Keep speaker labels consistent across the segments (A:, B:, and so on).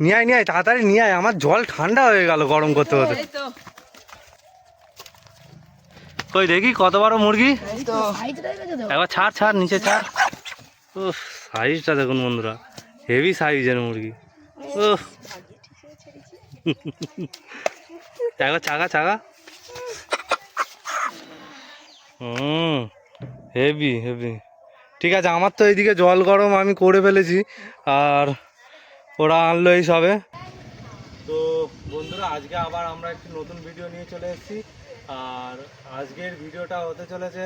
A: নিয়ে আয় নিয়ে আয় তাড়াতাড়ি নিয়ে আয় আমার জল ঠান্ডা হয়ে গেল গরম করতে করতে। কই দেখি কত বড় মুরগি
B: তো।
A: একবার ছাড় ছাড় নিচে ছাড়। ও সাইজটা দেখুন বন্ধুরা হেভি সাইজের মুরগি। ও একবার চাকা চাকা হুম হেভি হেভি ঠিক আছে আমার তো এইদিকে জল গরম আমি করে ফেলেছি আর ওরা আনলো এই সবে। তো বন্ধুরা, আজকে আবার আমরা একটি নতুন ভিডিও নিয়ে চলে এসেছি। আর আজকের ভিডিওটা হতে চলেছে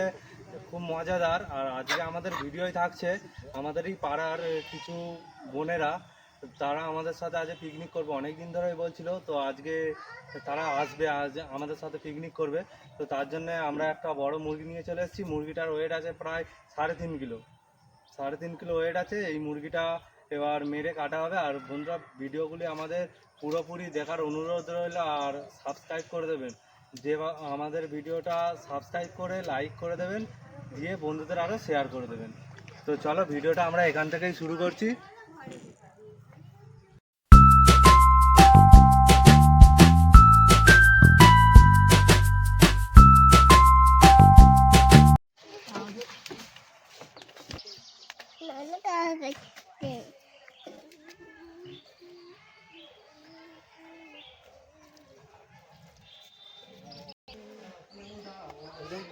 A: খুব মজাদার। আর আজকে আমাদের ভিডিওই থাকছে আমাদেরই পাড়ার কিছু বোনেরা। তারা আমাদের সাথে আজ পিকনিক করবে অনেক দিন ধরেই বলছিল। তো আজকে তারা আসবে, আজ আমাদের সাথে পিকনিক করবে। তো তার জন্য আমরা একটা বড় মুরগি নিয়ে চলে এসেছি। মুরগিটার ওয়েট আছে প্রায় সাড়ে তিন কিলো। সাড়ে তিন কিলো ওয়েট আছে। এই মুরগিটা এবার মেরে কাটা হবে। আর বন্ধুরা, ভিডিওগুলি আমাদের পুরোপুরি দেখার অনুরোধ রইল, আর সাবস্ক্রাইব করে দেবেন। যে আমাদের ভিডিওটা সাবস্ক্রাইব করে লাইক করে দেবেন, দিয়ে বন্ধুদের আরও শেয়ার করে দেবেন। তো চলো, ভিডিওটা আমরা এখান থেকেই শুরু করছি।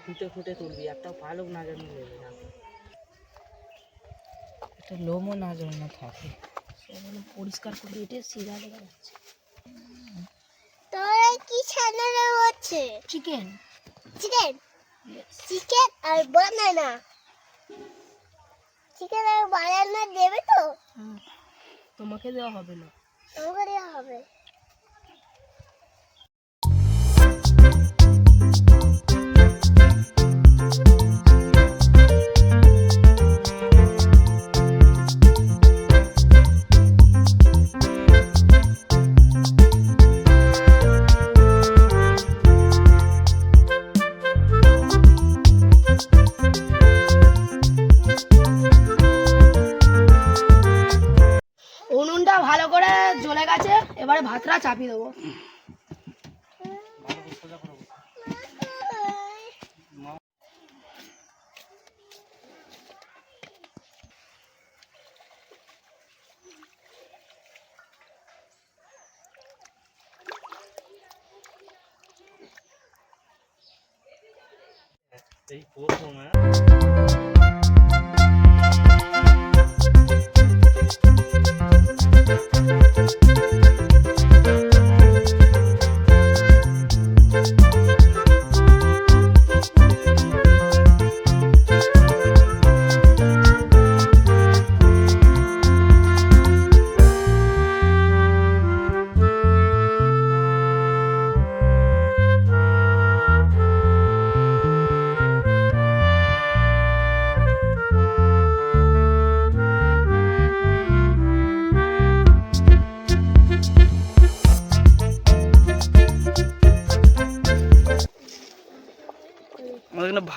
B: ফুটে ফুটে তুলবি একটা পালক না যেন নেবে না একটা লোমও না যেন না থাকে। সেগুলো পরিষ্কার করে এটে সিধা দেখা যাচ্ছে
C: তোরা কি ছানানো হচ্ছে
B: চিকেন
C: চিকেন চিকেন আর বানানা চিকেন আর বানানা দেবে তো?
B: তোমাকে দেওয়া হবে না।
C: আমাকে দেওয়া হবে?
D: you
A: এই প্রথম হ্যাঁ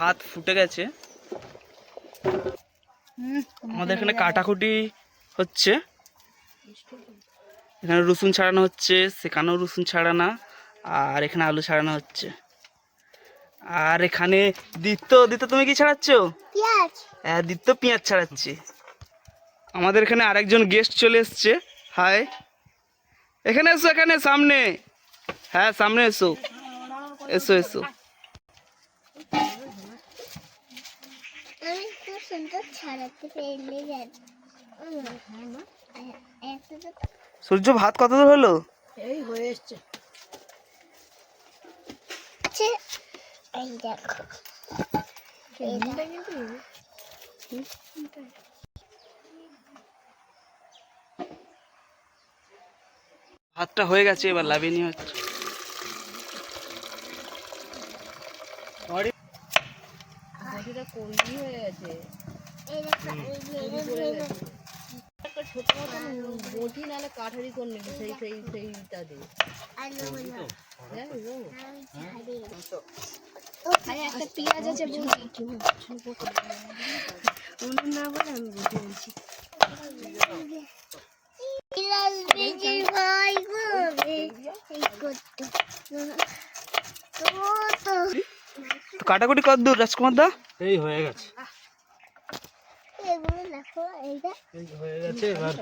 E: ভাত ফুটে গেছে। আমাদের এখানে কাটাকুটি হচ্ছে। এখানে রসুন ছাড়ানো হচ্ছে সেখানেও রসুন ছাড়ানা আর এখানে আলু ছাড়ানো হচ্ছে। আর এখানে দিত্য দিত্য তুমি কি ছাড়াচ্ছ?
C: পেঁয়াজ।
E: হ্যাঁ দিত্য পেঁয়াজ ছাড়াচ্ছে। আমাদের এখানে আরেকজন গেস্ট চলে এসছে। হাই। এখানে এসো এখানে সামনে। হ্যাঁ সামনে এসো। এসো এসো
C: আমি খুব সুন্দর ছাড়াতে পেরে যাচ্ছি একটা তো
E: সূর্য ভাত কত দূর হলো?
D: এই হয়ে এসছে।
C: হচ্ছে এই দেখো।
E: ভাতটা হয়ে গেছে এবার লাভিয়ে নিয়ে হচ্ছে।
B: হয়ে গেছে। সেইটা দিয়ে।
D: একটা পেঁয়াজ আছে না বলে। আমি বলছি
E: কাটাকুটি কত দূর, রাজকুমার দা?
A: এই হয়ে গেছে। হয়ে এবার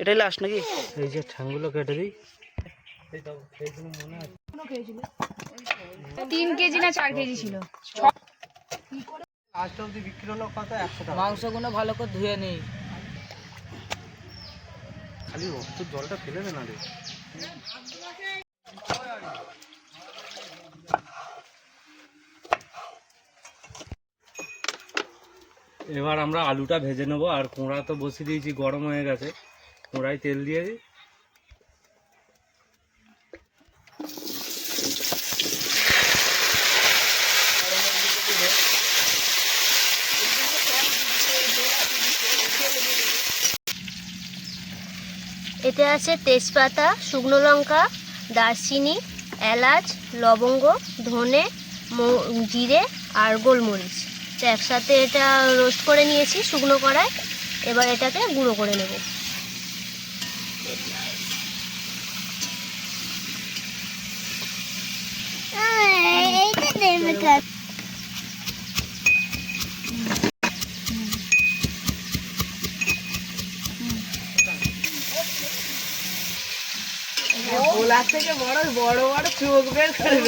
E: এটাই লাস্ট নাকি?
A: এই যে ঠ্যাংগুলো কেটে দিই। মনে
F: তিন কেজি না চার কেজি ছিল?
A: লাস্ট অবধি বিক্রি হলো কত? একশো টাকা।
G: মাংসগুলো ভালো করে ধুয়ে নিই
A: খালি রক্ত জলটা ফেলে দে না রে। এবার আমরা আলুটা ভেজে নেব। আর কোঁড়া তো বসিয়ে দিয়েছি, গরম হয়ে গেছে। কোঁড়ায় তেল দিয়ে দিই।
D: এতে আছে তেজপাতা, শুকনো লঙ্কা, দারচিনি, এলাচ, লবঙ্গ, ধনে জিরে আর গোলমরিচ। তো একসাথে এটা রোস্ট করে নিয়েছি শুকনো কড়ায় এবার এটাকে গুঁড়ো করে নেব। এইটা
G: গোলা থেকে বড় বড় বড় চোখ বের করে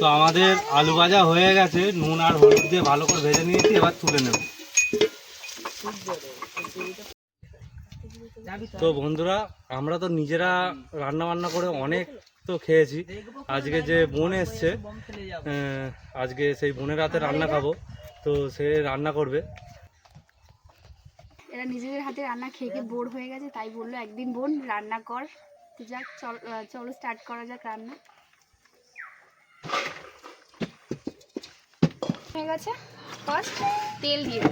A: তো আমাদের আলু ভাজা হয়ে গেছে, নুন আর হলুদ দিয়ে ভালো করে ভেজে নিয়েছি, এবার তুলে নেব। তো বন্ধুরা, আমরা তো নিজেরা রান্না বান্না করে অনেক তো খেয়েছি। আজকে যে বোন এসছে আজকে সেই বোনের হাতে রান্না খাব। তো সে রান্না করবে।
F: এরা নিজেদের হাতে রান্না খেয়ে খেয়ে বোর হয়ে গেছে, তাই বলল, একদিন বোন, রান্না কর। তো যাক, চল স্টার্ট করা যাক রান্না। হয়ে গেছে। ফার্স্ট তেল দিয়ে।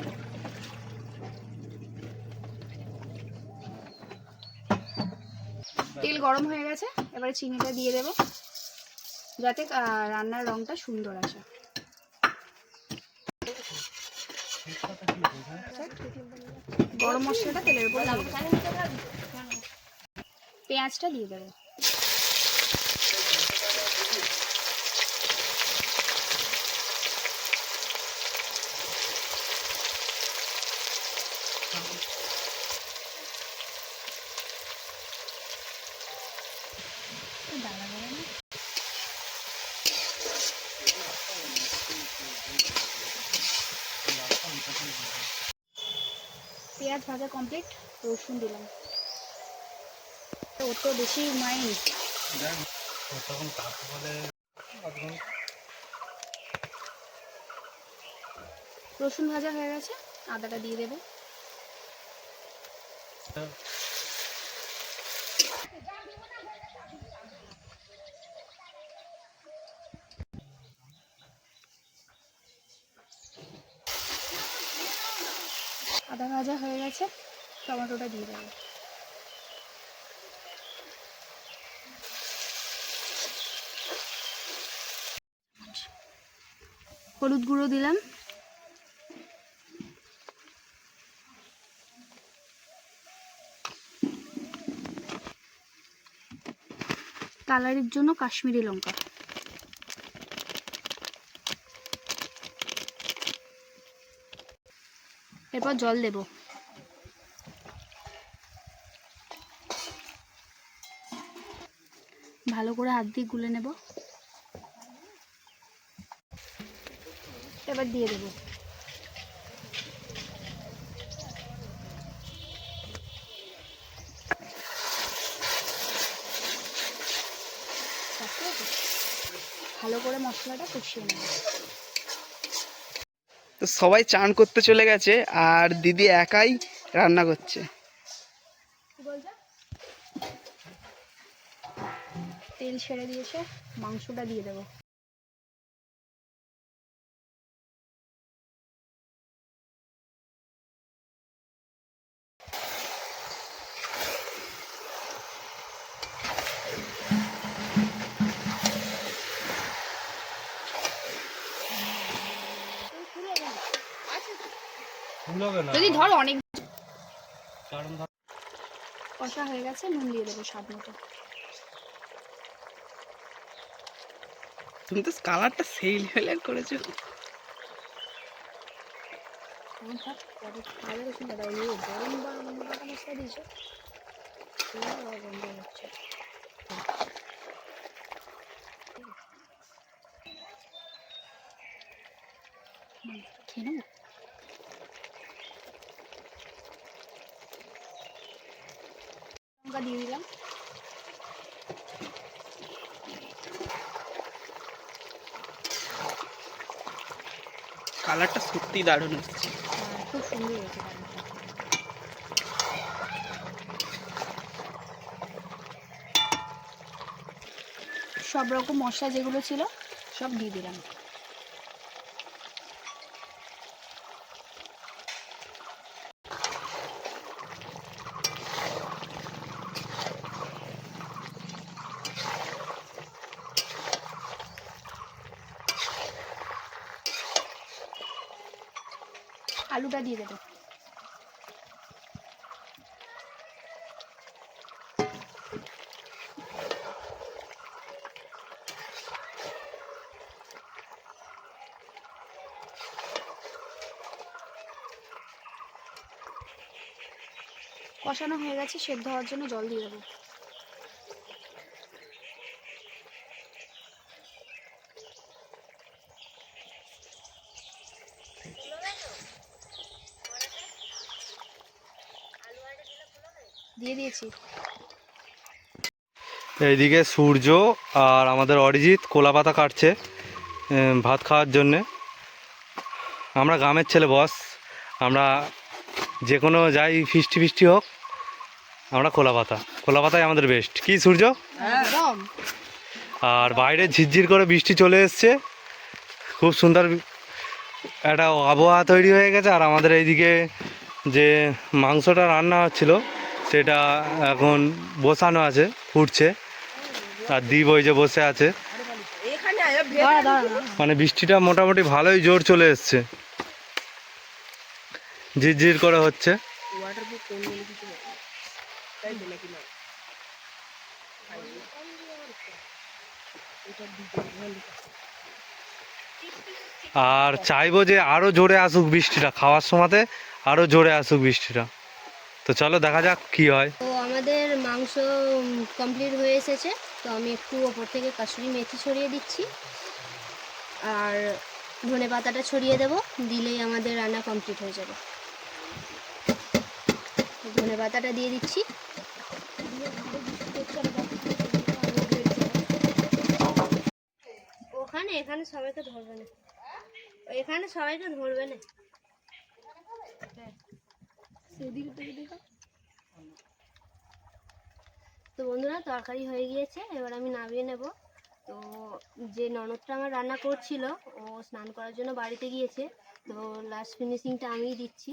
F: তেল গরম হয়ে গেছে, এবারে চিনিটা দিয়ে দেব, যাতে রান্নার রংটা সুন্দর আসে। গরম মশলাটা তেলের উপর পেঁয়াজটা দিয়ে দেবো। পেঁয়াজ ভাজা কমপ্লিট রসুন দিলাম। ওর তো বেশি মাইন্ড রসুন ভাজা হয়ে গেছে, আদাটা দিয়ে দেবো। আদা ভাজা হয়ে গেছে টমেটোটা দিয়ে দেবো। হলুদ গুঁড়ো দিলাম। কালারের জন্য কাশ্মীরি লঙ্কা। এরপর জল দেব। ভালো করে হাত দিয়ে গুলে নেব। এবার দিয়ে দেবো। ভালো করে মশলাটা কষিয়ে নেব।
E: তো সবাই চান করতে চলে গেছে আর দিদি একাই রান্না করছে।
F: তেল ছেড়ে দিয়েছে, মাংসটা দিয়ে দেবো।
A: কুলাবে না।
F: যদি ধর অনেক
A: কারণ ধর
F: কষা হয়ে গেছে নুন দিয়ে দেবো স্বাদ মতো।
E: তুমি তো কালারটা সেই লেভেলের করেছ।
F: খেয়ে নেব লঙ্কা দিয়ে দিলাম
E: কালারটা সত্যি দারুণ এসছে
F: হ্যাঁ, খুব সুন্দর হয়েছে সব রকম মশলা যেগুলো ছিল সব দিয়ে দিলাম। আলুটা দিয়ে দেবো। কষানো হয়ে গেছে সেদ্ধ হওয়ার জন্য জল দিয়ে দেবো। দিয়ে দিয়েছি।
A: এইদিকে সূর্য আর আমাদের অরিজিৎ কোলা পাতা কাটছে ভাত খাওয়ার জন্যে। আমরা গ্রামের ছেলে বস। আমরা যে কোনো যাই ফিস্টি ফিস্টি হোক আমরা কোলা পাতা। কোলা পাতাই আমাদের বেস্ট কি সূর্য? আর বাইরে ঝিরঝির করে বৃষ্টি চলে এসছে। খুব সুন্দর একটা আবহাওয়া তৈরি হয়ে গেছে। আর আমাদের এইদিকে যে মাংসটা রান্না হচ্ছিল সেটা এখন বসানো আছে ফুটছে। আর দ্বীপ ওই যে বসে আছে। মানে বৃষ্টিটা মোটামুটি ভালোই জোর চলে এসছে। ঝিরঝির করে হচ্ছে। আর চাইব যে আরও জোরে আসুক বৃষ্টিটা খাওয়ার সময়তে আরও জোরে আসুক বৃষ্টিটা। তো চলো দেখা যাক কি হয়।
D: তো আমাদের মাংস কমপ্লিট হয়ে এসেছে। তো আমি একটু ওপর থেকে কাসুরি মেথি ছড়িয়ে দিচ্ছি। আর ধনে পাতাটা ছড়িয়ে দেব, দিলেই আমাদের রান্না কমপ্লিট হয়ে যাবে। ধনে পাতাটা দিয়ে দিচ্ছি। ওখানে, এখানে সবাইকে ধরবে না। এখানে সবাইকে ধরবে না। তো বন্ধুরা, তরকারি হয়ে গিয়েছে, এবার আমি নামিয়ে নেব। তো যে ননদটা আমার রান্না করছিল, ও স্নান করার জন্য বাড়িতে গিয়েছে। তো লাস্ট ফিনিশিংটা আমিই দিচ্ছি।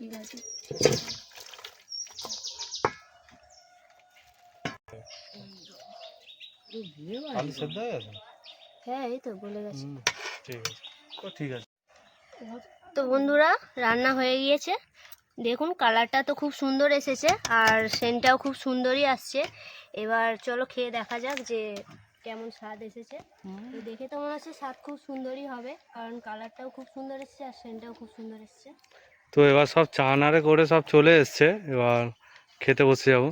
D: ঠিক আছে।
A: আলু সেদ্ধ হয়ে গেছে?
D: হ্যাঁ এই তো বলে গেছে।
A: ঠিক আছে। ঠিক আছে।
D: তো বন্ধুরা রান্না হয়ে গিয়েছে। দেখুন কালারটা তো খুব সুন্দর এসেছে আর সেন্টটাও খুব সুন্দরই আসছে। এবার চলো খেয়ে দেখা যাক যে কেমন স্বাদ এসেছে। তো দেখে তো মনে হচ্ছে স্বাদ খুব সুন্দরই হবে কারণ কালারটাও খুব সুন্দর এসেছে আর সেন্টটাও খুব সুন্দর এসেছে।
A: তো এবার সব চানারে করে সব চলে এসছে এবার খেতে বসে যাব।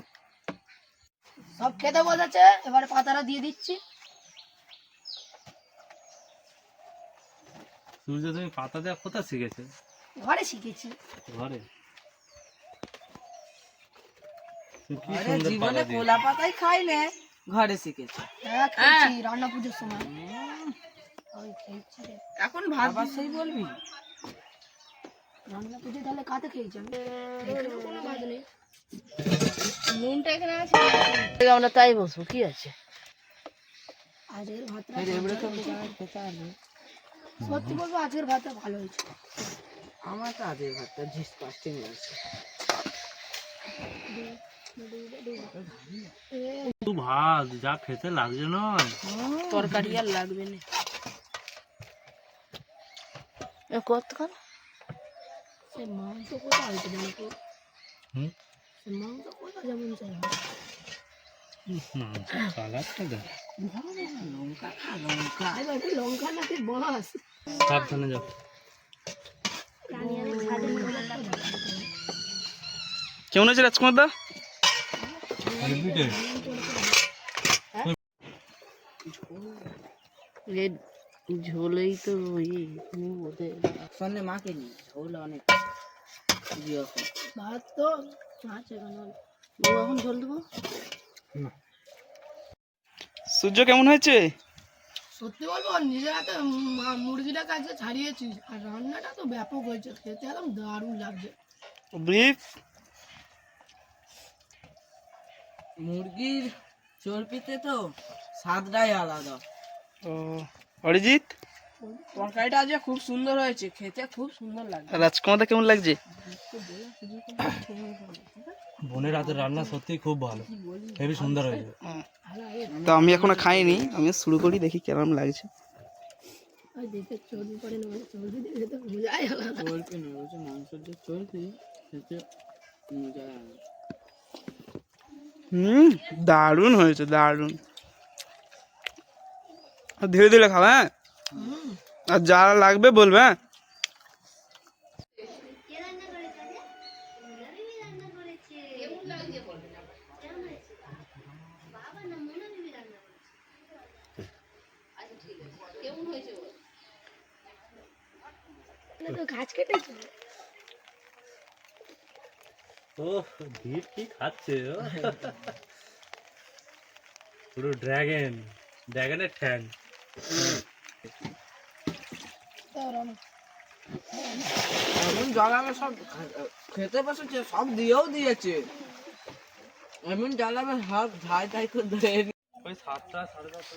G: সব খেতে বসেছে এবারে পাতাটা দিয়ে দিচ্ছি।
A: সূর্য তুমি পাতা দেওয়া কোথা শিখেছে?
G: ঘরে শিখেছি।
A: ঘরে?
B: জীবনে কোলা পাতাই খাই না ঘরে শিখেছে।
G: হ্যাঁ রান্না পুজোর সময়।
B: এখন ভাবার সেই বলবি?
G: রান্না পুজো তাহলে কাতে খেয়েছি
D: কোনো ভাত নেই
G: নুনটা এখানে আছে? আমরা তাই বসবো কি আছে? আজকের ভাতটা
B: তো
G: সত্যি বলব আজকের ভাতটা ভালো হয়েছে।
B: আমার তো আজের ভাতটা জিস পাস্টিং
A: তুই ভাত যা খেতে লাগছে নয়।
B: তরকারি আর লাগবে না।
G: কতক্ষণ সে মাংস কোথায় হয়েছে জানো তো
A: হুম?
G: সে মাংস কোথায় যেমন চাই
A: দেখ।
B: লঙ্কা লঙ্কা।
G: এবার লঙ্কা নাকি বাঁশ
A: সাবধানে যাও
E: কেমন আছে রাজকুমার দা
G: ঝোলেই তো ওই ওদের
B: সন্ধ্যে মাকে নি ঝোল অনেক।
G: ভাত তো আছে এখন ঝোল দেবো?
E: সূর্য কেমন হয়েছে?
G: সত্যি বলব নিজের হাতে মা- মুরগিটাকে আজকে ছাড়িয়েছিস আর রান্নাটা তো ব্যাপক হয়েছে খেতে একদম দারুণ লাগছে।
E: ব্রিফ?
B: মুরগির চর্বিতে তো স্বাদটাই আলাদা।
E: ও। অরিজিৎ?
B: তরকারিটা আজকে খুব সুন্দর হয়েছে খেতে খুব সুন্দর লাগে
E: রাজকুমার দা কেমন লাগছে?
A: বোনের হাতের রান্না সত্যি খুব ভালো হেবি সুন্দর হয়েছে।
E: তো আমি এখনও খাইনি আমি শুরু করি দেখি কেমন লাগছে। হুম দারুণ হয়েছে দারুণ। ধীরে ধীরে খাও হ্যাঁ? আর যা লাগবে বলবে হ্যাঁ?
G: গাছ কেটেছে
A: কি খাচ্ছে? পুরো ড্রাগন ড্রাগনের ঠ্যাং।
B: এমন জ্বালাবে সব খেতে বসেছে সব দিয়েও দিয়েছে। এমন জ্বালাবে সব ঝাই ঝাই করে ধরে
A: ওই সাতটা সাড়ে সাতটা।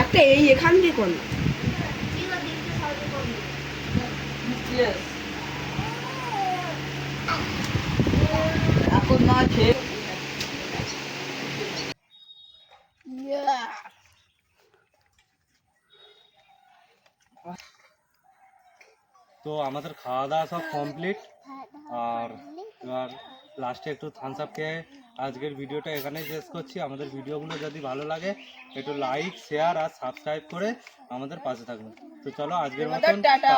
F: একটা এই এখান দিয়ে কোন
B: এখন না খেয়ে
A: তো আমাদের খাওয়া দাওয়া সব কমপ্লিট আর এবার লাস্টে একটু থামস আপ খেয়ে আজকের ভিডিওটা এখানেই শেষ করছি। আমাদের ভিডিওগুলো যদি ভালো লাগে একটু লাইক শেয়ার আর সাবস্ক্রাইব করে আমাদের পাশে থাকবেন তো চলো আজকের মতন টাটা।